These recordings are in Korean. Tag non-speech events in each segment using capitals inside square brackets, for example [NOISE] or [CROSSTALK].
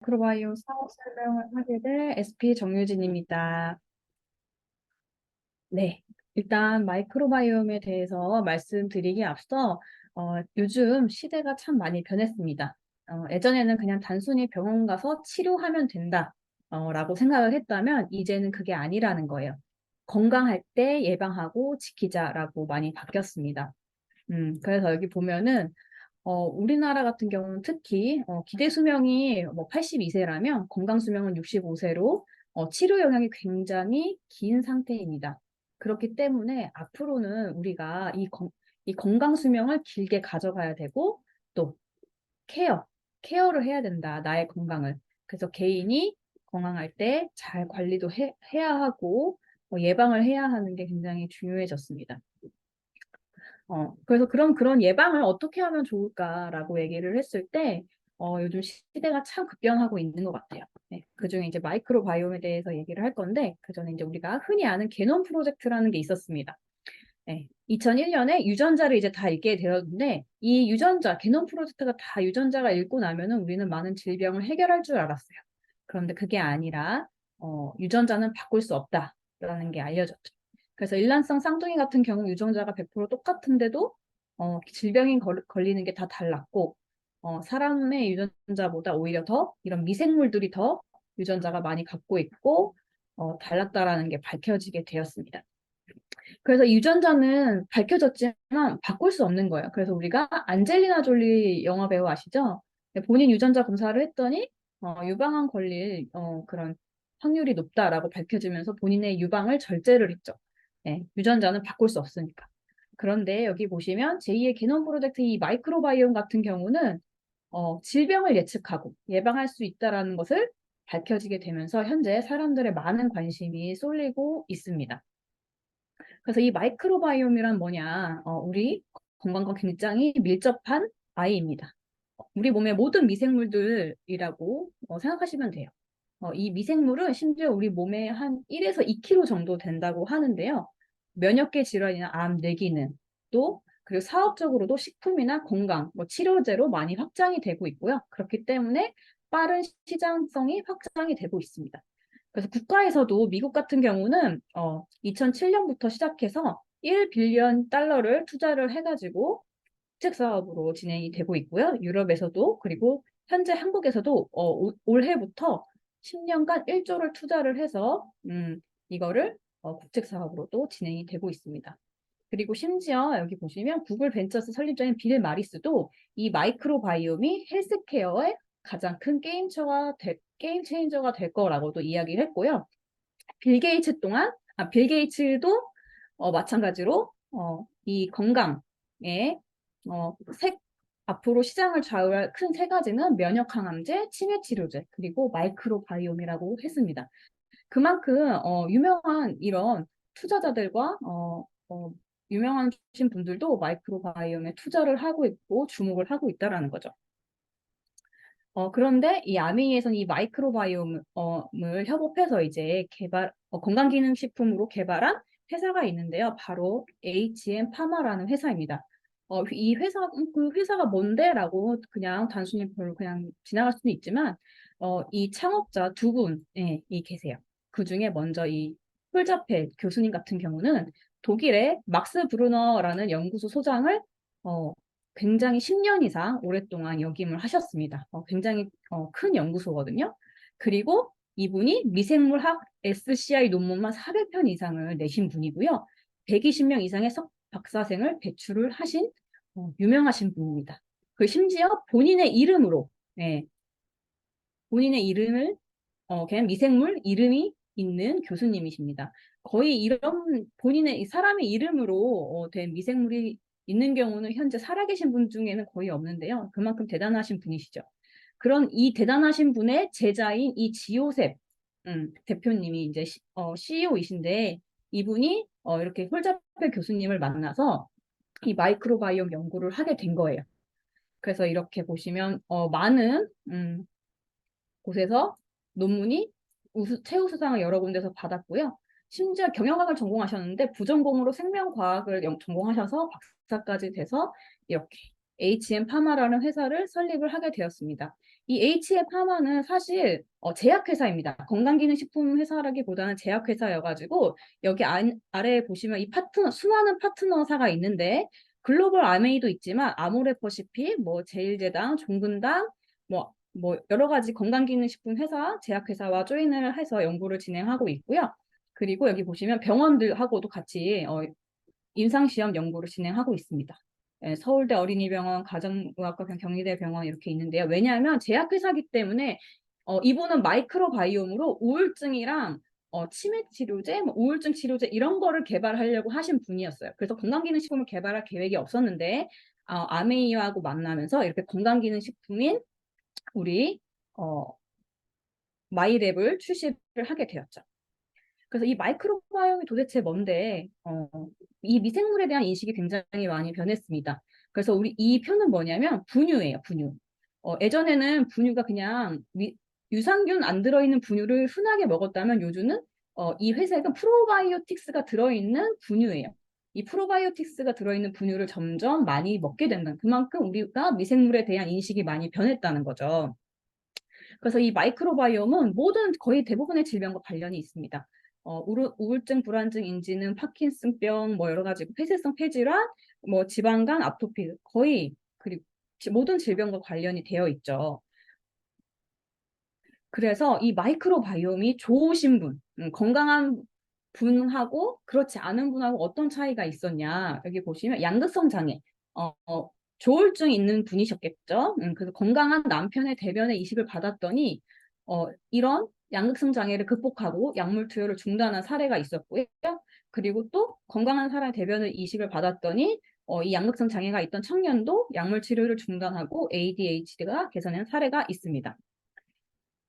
마이크로바이오 사업 설명을 하게 될 SP 정유진입니다. 네, 일단 마이크로바이옴에 대해서 말씀드리기 앞서 어, 요즘 시대가 참 많이 변했습니다. 어, 예전에는 그냥 단순히 병원 가서 치료하면 된다 어, 라고 생각을 했다면 이제는 그게 아니라는 거예요. 건강할 때 예방하고 지키자라고 많이 바뀌었습니다. 음, 그래서 여기 보면은 어, 우리나라 같은 경우는 특히 어, 기대 수명이 뭐 82세라면 건강 수명은 65세로 어, 치료 영향이 굉장히 긴 상태입니다. 그렇기 때문에 앞으로는 우리가 이, 건, 이 건강 수명을 길게 가져가야 되고 또 케어, 케어를 해야 된다. 나의 건강을. 그래서 개인이 건강할 때 잘 관리도 해, 해야 하고 어, 예방을 해야 하는 게 굉장히 중요해졌습니다. 어, 그래서 그럼 그런 예방을 어떻게 하면 좋을까라고 얘기를 했을 때, 어, 요즘 시대가 참 급변하고 있는 것 같아요. 네, 그 중에 이제 마이크로바이옴에 대해서 얘기를 할 건데, 그 전에 이제 우리가 흔히 아는 게놈 프로젝트라는 게 있었습니다. 네, 2001년에 유전자를 이제 다 읽게 되었는데, 이 유전자, 게놈 프로젝트가 다 유전자가 읽고 나면은 우리는 많은 질병을 해결할 줄 알았어요. 그런데 그게 아니라, 어, 유전자는 바꿀 수 없다라는 게 알려졌죠. 그래서 일란성 쌍둥이 같은 경우 유전자가 100% 똑같은데도 어, 질병이 걸, 걸리는 게 다 달랐고 어, 사람의 유전자보다 오히려 더 이런 미생물들이 더 유전자가 많이 갖고 있고 어, 달랐다라는 게 밝혀지게 되었습니다. 그래서 유전자는 밝혀졌지만 바꿀 수 없는 거예요. 그래서 우리가 안젤리나 졸리 영화 배우 아시죠? 본인 유전자 검사를 했더니 어, 유방암 걸릴 어, 그런 확률이 높다라고 밝혀지면서 본인의 유방을 절제를 했죠. 네, 유전자는 바꿀 수 없으니까. 그런데 여기 보시면 제2의 게놈 프로젝트 이 마이크로바이옴 같은 경우는 어, 질병을 예측하고 예방할 수 있다는 것을 밝혀지게 되면서 현재 사람들의 많은 관심이 쏠리고 있습니다. 그래서 이 마이크로바이옴이란 뭐냐? 어, 우리 건강과 굉장히 밀접한 아이입니다. 우리 몸의 모든 미생물들이라고 어, 생각하시면 돼요. 어, 이 미생물은 심지어 우리 몸에 한 1에서 2kg 정도 된다고 하는데요. 면역계 질환이나 암, 뇌기능 또 그리고 사업적으로도 식품이나 건강, 뭐 치료제로 많이 확장이 되고 있고요. 그렇기 때문에 빠른 시장성이 확장이 되고 있습니다. 그래서 국가에서도 미국 같은 경우는 어, 2007년부터 시작해서 1빌리언 달러를 투자를 해가지고 특 사업으로 진행이 되고 있고요. 유럽에서도 그리고 현재 한국에서도 어, 올해부터 10년간 1조를 투자를 해서 음, 이거를 어, 국책 사업으로도 진행이 되고 있습니다. 그리고 심지어 여기 보시면 구글 벤처스 설립자인 빌 마리스도 이 마이크로바이옴이 헬스케어의 가장 큰 게임처가 될, 게임 체인저가 될 거라고도 이야기를 했고요. 빌 게이츠 동안 아, 빌 게이츠도 어, 마찬가지로 어, 이 건강에 어, 색 앞으로 시장을 좌우할 큰 세 가지는 면역 항암제, 치매 치료제, 그리고 마이크로바이옴이라고 했습니다. 그만큼 어, 유명한 이런 투자자들과 어, 어, 유명하신 분들도 마이크로바이옴에 투자를 하고 있고 주목을 하고 있다라는 거죠. 어, 그런데 이 아미에서는 이 마이크로바이옴을 협업해서 이제 개발 어, 건강기능식품으로 개발한 회사가 있는데요. 바로 HM 파마라는 회사입니다. 어, 이 회사, 그 회사가 뭔데? 라고 그냥 단순히 별로 그냥 지나갈 수는 있지만, 어, 이 창업자 두 분이 예, 계세요. 그 중에 먼저 이 홀자페 교수님 같은 경우는 독일의 막스 브루너라는 연구소 소장을 어, 굉장히 10년 이상 오랫동안 역임을 하셨습니다. 어, 굉장히 어, 큰 연구소거든요. 그리고 이분이 미생물학 SCI 논문만 400편 이상을 내신 분이고요. 120명 이상의 석 박사생을 배출을 하신 어, 유명하신 분입니다. 그 심지어 본인의 이름으로 네, 본인의 이름을 어, 그냥 미생물 이름이 있는 교수님이십니다. 거의 이런 본인의 사람의 이름으로 어, 된 미생물이 있는 경우는 현재 살아계신 분 중에는 거의 없는데요. 그만큼 대단하신 분이시죠. 그런 이 대단하신 분의 제자인 이 지오셉 음, 대표님이 이제 시, 어, CEO이신데 이분이 어, 이렇게 홀자페 교수님을 만나서 이 마이크로바이옴 연구를 하게 된 거예요. 그래서 이렇게 보시면 어, 많은 음, 곳에서 논문이 우수, 최우 수상을 여러 군데서 받았고요. 심지어 경영학을 전공하셨는데 부전공으로 생명과학을 전공하셔서 박사까지 돼서 이렇게 HM 파마라는 회사를 설립을 하게 되었습니다. 이 HF 하마는 사실 어, 제약회사입니다. 건강기능식품 회사라기보다는 제약회사여가지고 여기 안, 아래에 보시면 이 파트너 수많은 파트너사가 있는데 글로벌 아메이도 있지만 아모레퍼시픽, 뭐 제일제당, 종근당, 뭐, 뭐 여러 가지 건강기능식품 회사, 제약회사와 조인을 해서 연구를 진행하고 있고요. 그리고 여기 보시면 병원들하고도 같이 어, 임상시험 연구를 진행하고 있습니다. 예, 서울대 어린이병원, 가정의학과 경희대 병원 이렇게 있는데요. 왜냐하면 제약회사기 때문에 어, 이분은 마이크로바이옴으로 우울증이랑 어, 치매 치료제, 뭐 우울증 치료제 이런 거를 개발하려고 하신 분이었어요. 그래서 건강기능식품을 개발할 계획이 없었는데 어, 아메이하고 만나면서 이렇게 건강기능식품인 우리 어, 마이랩을 출시를 하게 되었죠. 그래서 이 마이크로바이옴이 도대체 뭔데 어, 이 미생물에 대한 인식이 굉장히 많이 변했습니다. 그래서 우리 이 표는 뭐냐면 분유예요, 분유. 어, 예전에는 분유가 그냥 미, 유산균 안 들어있는 분유를 흔하게 먹었다면 요즘은 어, 이 회색은 프로바이오틱스가 들어있는 분유예요. 이 프로바이오틱스가 들어있는 분유를 점점 많이 먹게 된다는 그만큼 우리가 미생물에 대한 인식이 많이 변했다는 거죠. 그래서 이 마이크로바이옴은 모든 거의 대부분의 질병과 관련이 있습니다. 어, 우울증, 불안증, 인지는 파킨슨병, 뭐 여러 가지 폐쇄성 폐질환, 뭐 지방간, 아토피 거의 그리고 모든 질병과 관련이 되어 있죠. 그래서 이 마이크로바이옴이 좋으신 분, 음, 건강한 분하고 그렇지 않은 분하고 어떤 차이가 있었냐 여기 보시면 양극성 장애, 어, 어, 조울증이 있는 분이셨겠죠. 음, 그래서 건강한 남편의 대변에 이식을 받았더니 어, 이런 양극성 장애를 극복하고 약물 투여를 중단한 사례가 있었고요. 그리고 또 건강한 사람의 대변을 이식을 받았더니 어, 이 양극성 장애가 있던 청년도 약물 치료를 중단하고 ADHD가 개선한 사례가 있습니다.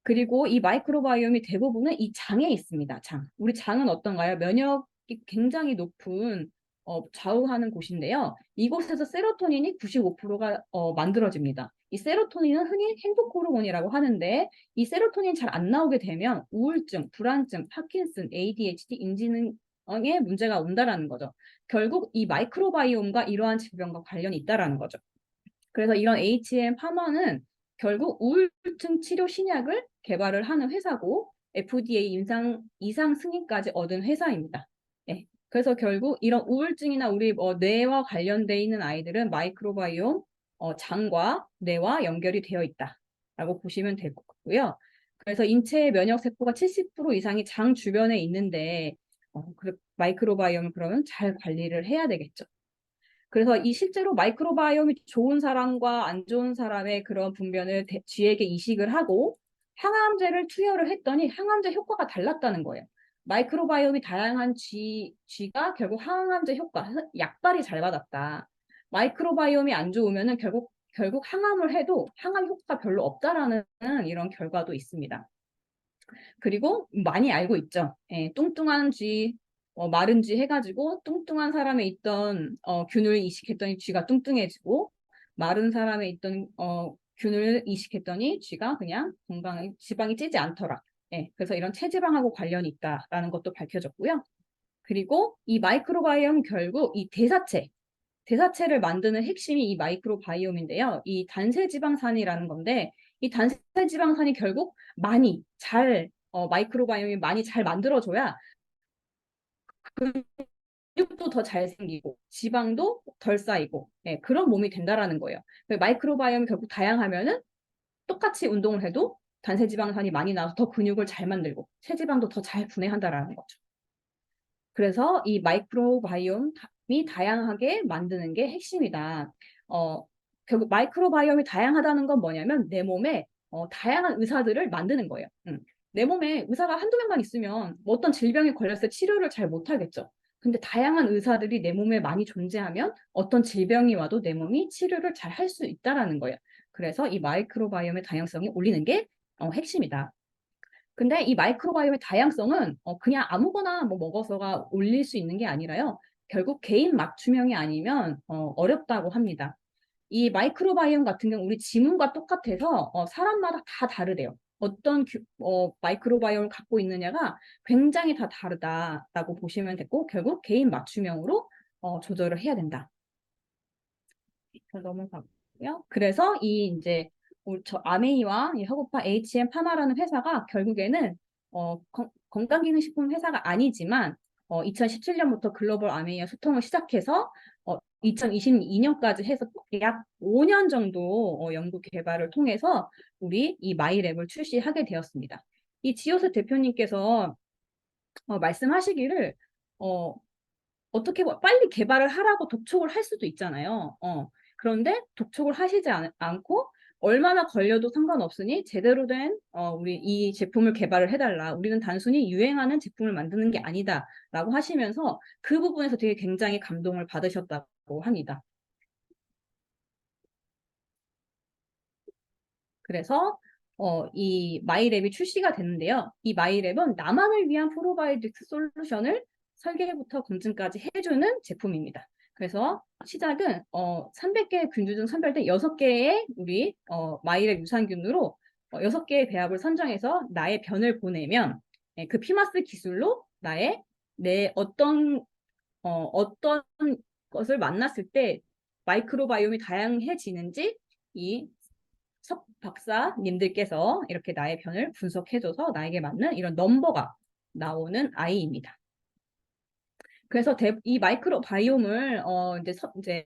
그리고 이 마이크로바이옴이 대부분은 이 장에 있습니다. 장. 우리 장은 어떤가요? 면역이 굉장히 높은 어, 좌우하는 곳인데요. 이곳에서 세로토닌이 95%가 어, 만들어집니다. 이 세로토닌은 흔히 행복 호르몬이라고 하는데 이 세로토닌 잘 안 나오게 되면 우울증, 불안증, 파킨슨, ADHD, 인지능에 문제가 온다라는 거죠. 결국 이 마이크로바이옴과 이러한 질병과 관련이 있다라는 거죠. 그래서 이런 HM 파마는 결국 우울증 치료 신약을 개발을 하는 회사고 FDA 임상 이상 승인까지 얻은 회사입니다. 네. 그래서 결국 이런 우울증이나 우리 뭐 뇌와 관련돼 있는 아이들은 마이크로바이옴 어, 장과 뇌와 연결이 되어 있다라고 보시면 될 것 같고요. 그래서 인체의 면역 세포가 70% 이상이 장 주변에 있는데 어, 그 마이크로바이옴을 그러면 잘 관리를 해야 되겠죠. 그래서 이 실제로 마이크로바이옴이 좋은 사람과 안 좋은 사람의 그런 분변을 대, 쥐에게 이식을 하고 항암제를 투여를 했더니 항암제 효과가 달랐다는 거예요. 마이크로바이옴이 다양한 쥐, 쥐가 결국 항암제 효과, 약발이 잘 받았다. 마이크로바이옴이 안 좋으면은 결국 결국 항암을 해도 항암 효과가 별로 없다라는 이런 결과도 있습니다. 그리고 많이 알고 있죠. 예, 뚱뚱한 쥐, 어, 마른 쥐 해가지고 뚱뚱한 사람에 있던 어, 균을 이식했더니 쥐가 뚱뚱해지고 마른 사람에 있던 어, 균을 이식했더니 쥐가 그냥 건강에 지방이 찌지 않더라. 예, 그래서 이런 체지방하고 관련이 있다라는 것도 밝혀졌고요. 그리고 이 마이크로바이옴 결국 이 대사체, 대사체를 만드는 핵심이 이 마이크로바이옴인데요. 이 단세지방산이라는 건데 이 단세지방산이 결국 많이 잘 어, 마이크로바이옴이 많이 잘 만들어줘야 근육도 더 잘 생기고 지방도 덜 쌓이고 네, 그런 몸이 된다라는 거예요. 마이크로바이옴이 결국 다양하면은 똑같이 운동을 해도 단세지방산이 많이 나와서 더 근육을 잘 만들고 체지방도 더 잘 분해한다라는 거죠. 그래서 이 마이크로바이옴이 다양하게 만드는 게 핵심이다. 어, 결국 마이크로바이옴이 다양하다는 건 뭐냐면 내 몸에 어, 다양한 의사들을 만드는 거예요. 음. 내 몸에 의사가 한두 명만 있으면 뭐 어떤 질병에 걸렸을 때 치료를 잘 못하겠죠. 근데 다양한 의사들이 내 몸에 많이 존재하면 어떤 질병이 와도 내 몸이 치료를 잘 할 수 있다라는 거예요. 그래서 이 마이크로바이옴의 다양성이 올리는 게 어, 핵심이다. 근데 이 마이크로바이옴의 다양성은 어, 그냥 아무거나 뭐 먹어서가 올릴 수 있는 게 아니라요. 결국 개인 맞춤형이 아니면 어, 어렵다고 합니다. 이 마이크로바이옴 같은 경우 우리 지문과 똑같아서 어, 사람마다 다 다르대요. 어떤 규, 어, 마이크로바이옴을 갖고 있느냐가 굉장히 다 다르다라고 보시면 됐고 결국 개인 맞춤형으로 어, 조절을 해야 된다. 넘어가고요. 그래서 이 이제 저 아메이와 이 허브파 HM 파마라는 회사가 결국에는 어, 건, 건강기능식품 회사가 아니지만 어, 2017년부터 글로벌 아메이와 소통을 시작해서 어, 2022년까지 해서 약 5년 정도 어, 연구 개발을 통해서 우리 이 마이랩을 출시하게 되었습니다. 이 지오스 대표님께서 어, 말씀하시기를 어, 어떻게 뭐 빨리 개발을 하라고 독촉을 할 수도 있잖아요. 어, 그런데 독촉을 하시지 않, 않고 얼마나 걸려도 상관없으니 제대로 된 어, 우리 이 제품을 개발을 해달라. 우리는 단순히 유행하는 제품을 만드는 게 아니다라고 하시면서 그 부분에서 되게 굉장히 감동을 받으셨다고 합니다. 그래서 어, 이 마이랩이 출시가 됐는데요. 이 마이랩은 나만을 위한 프로바이오틱스 솔루션을 설계부터 검증까지 해주는 제품입니다. 그래서 시작은 어, 300개의 균주 중 선별된 6개의 우리 어, 마이랩 유산균으로 어, 6개의 배합을 선정해서 나의 변을 보내면 예, 그 피마스 기술로 나의 내 어떤 어, 어떤 것을 만났을 때 마이크로바이옴이 다양해지는지 이 석 박사님들께서 이렇게 나의 변을 분석해줘서 나에게 맞는 이런 넘버가 나오는 아이입니다. 그래서 대, 이 마이크로 바이옴을 어, 이제, 서, 이제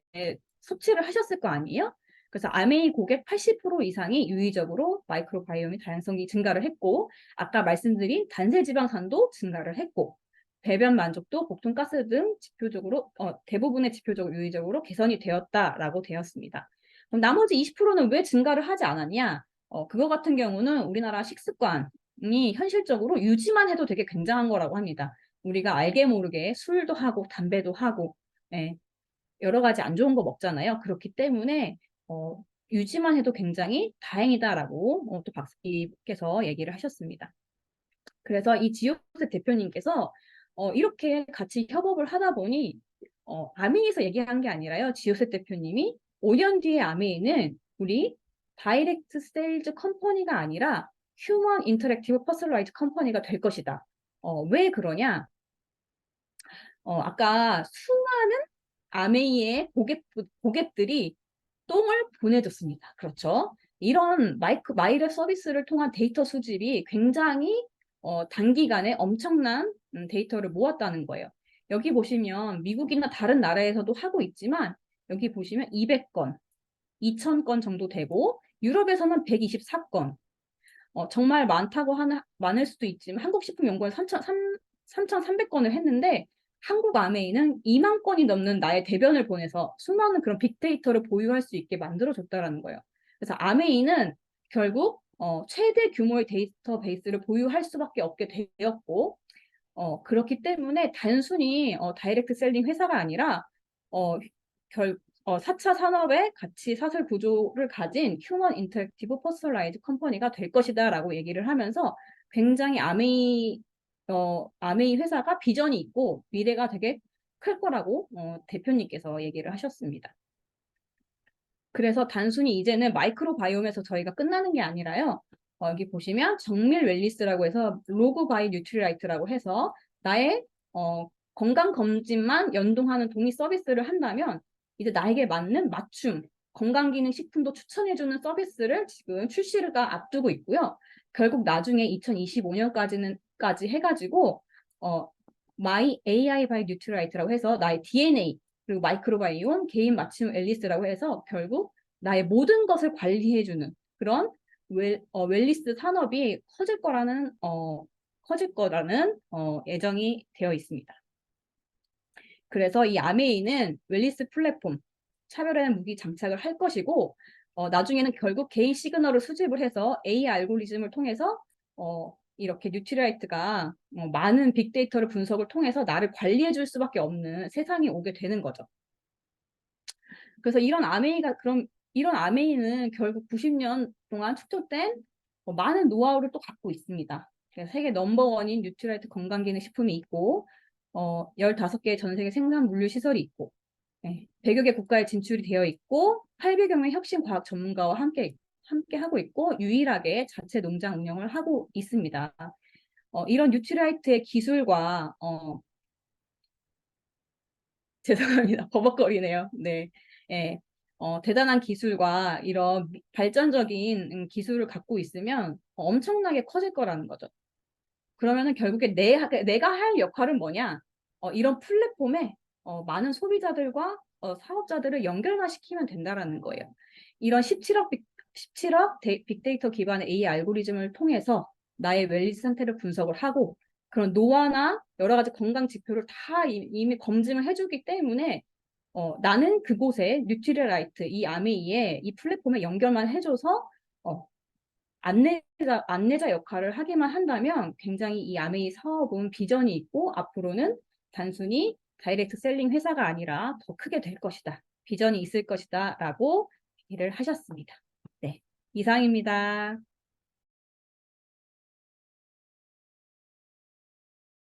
섭취를 하셨을 거 아니에요? 그래서 아메이 고객 80% 이상이 유의적으로 마이크로 바이옴의 다양성이 증가를 했고 아까 말씀드린 단세 지방산도 증가를 했고 배변 만족도, 복통 가스 등 지표적으로 어, 대부분의 지표적으로 유의적으로 개선이 되었다라고 되었습니다. 그럼 나머지 20%는 왜 증가를 하지 않았냐? 어, 그거 같은 경우는 우리나라 식습관이 현실적으로 유지만 해도 되게 굉장한 거라고 합니다. 우리가 알게 모르게 술도 하고 담배도 하고 예, 여러 가지 안 좋은 거 먹잖아요. 그렇기 때문에 어, 유지만 해도 굉장히 다행이다라고 어, 또 박사님께서 얘기를 하셨습니다. 그래서 이 지오스 대표님께서 어, 이렇게 같이 협업을 하다 보니 어, 아메이에서 얘기한 게 아니라요. 지오스 대표님이 5년 뒤에 아메이는 우리 다이렉트 세일즈 컴퍼니가 아니라 휴먼 인터랙티브 퍼스널라이즈 컴퍼니가 될 것이다. 어, 왜 그러냐? 어, 아까 수많은 아메이의 고객, 고객들이 똥을 보내줬습니다. 그렇죠? 이런 마이크, 마이랩 서비스를 통한 데이터 수집이 굉장히 어, 단기간에 엄청난 음, 데이터를 모았다는 거예요. 여기 보시면 미국이나 다른 나라에서도 하고 있지만 여기 보시면 200건, 2,000건 정도 되고 유럽에서는 124건. 어, 정말 많다고 하는 많을 수도 있지만 한국식품연구원 3,300건을 했는데 한국 아메이는 2만 건이 넘는 나의 대변을 보내서 수많은 그런 빅데이터를 보유할 수 있게 만들어줬다라는 거예요. 그래서 아메이는 결국 어, 최대 규모의 데이터베이스를 보유할 수밖에 없게 되었고 어, 그렇기 때문에 단순히 어, 다이렉트 셀링 회사가 아니라 어, 결, 어, 4차 산업의 가치 사슬 구조를 가진 휴먼 인터랙티브 퍼스널라이즈 컴퍼니가 될 것이다 라고 얘기를 하면서 굉장히 아메이 어, 아메이 회사가 비전이 있고 미래가 되게 클 거라고 어, 대표님께서 얘기를 하셨습니다. 그래서 단순히 이제는 마이크로바이옴에서 저희가 끝나는 게 아니라요. 어, 여기 보시면 정밀 웰리스라고 해서 로그 바이 뉴트리라이트라고 해서 나의 어, 건강 검진만 연동하는 동의 서비스를 한다면 이제 나에게 맞는 맞춤 건강기능 식품도 추천해주는 서비스를 지금 출시가 앞두고 있고요. 결국 나중에 2025년까지는 까지 해가지고 어 마이 AI by 뉴트라이트라고 해서 나의 DNA 그리고 마이크로바이온 개인 맞춤 앨리스라고 해서 결국 나의 모든 것을 관리해주는 그런 웰, 어, 웰리스 산업이 커질 거라는 어, 커질 거라는 어, 예정이 되어 있습니다. 그래서 이 아메이는 웰리스 플랫폼 차별화된 무기 장착을 할 것이고 어, 나중에는 결국 개인 시그널을 수집을 해서 AI 알고리즘을 통해서 어, 이렇게 뉴트리라이트가 어, 많은 빅데이터를 분석을 통해서 나를 관리해 줄 수밖에 없는 세상이 오게 되는 거죠. 그래서 이런 아메이가 그럼 이런 아메이는 결국 90년 동안 축적된 어, 많은 노하우를 또 갖고 있습니다. 세계 넘버원인 뉴트라이트 건강기능 식품이 있고 어, 15개의 전 세계 생산 물류 시설이 있고 네, 100여 개 국가에 진출이 되어 있고 800여 명의 혁신 과학 전문가와 함께 함께 하고 있고 유일하게 자체 농장 운영을 하고 있습니다. 어, 이런 뉴트라이트의 기술과 어, [LAUGHS] 죄송합니다. 버벅거리네요. 네. 예. 어, 대단한 기술과 이런 미- 발전적인 음, 기술을 갖고 있으면 엄청나게 커질 거라는 거죠. 그러면은 결국에 내, 하- 내가 할 역할은 뭐냐? 어, 이런 플랫폼에 어, 많은 소비자들과 어, 사업자들을 연결만 시키면 된다라는 거예요. 이런 17억 빅, 17억 데, 빅데이터 기반의 AI 알고리즘을 통해서 나의 웰니스 상태를 분석을 하고 그런 노화나 여러 가지 건강 지표를 다 이- 이미 검증을 해주기 때문에 어, 나는 그곳에 뉴트리라이트 이 아메이에 이 플랫폼에 연결만 해줘서 어, 안내자, 안내자 역할을 하기만 한다면 굉장히 이 아메이 사업은 비전이 있고 앞으로는 단순히 다이렉트 셀링 회사가 아니라 더 크게 될 것이다. 비전이 있을 것이다. 라고 얘기를 하셨습니다. 네. 이상입니다.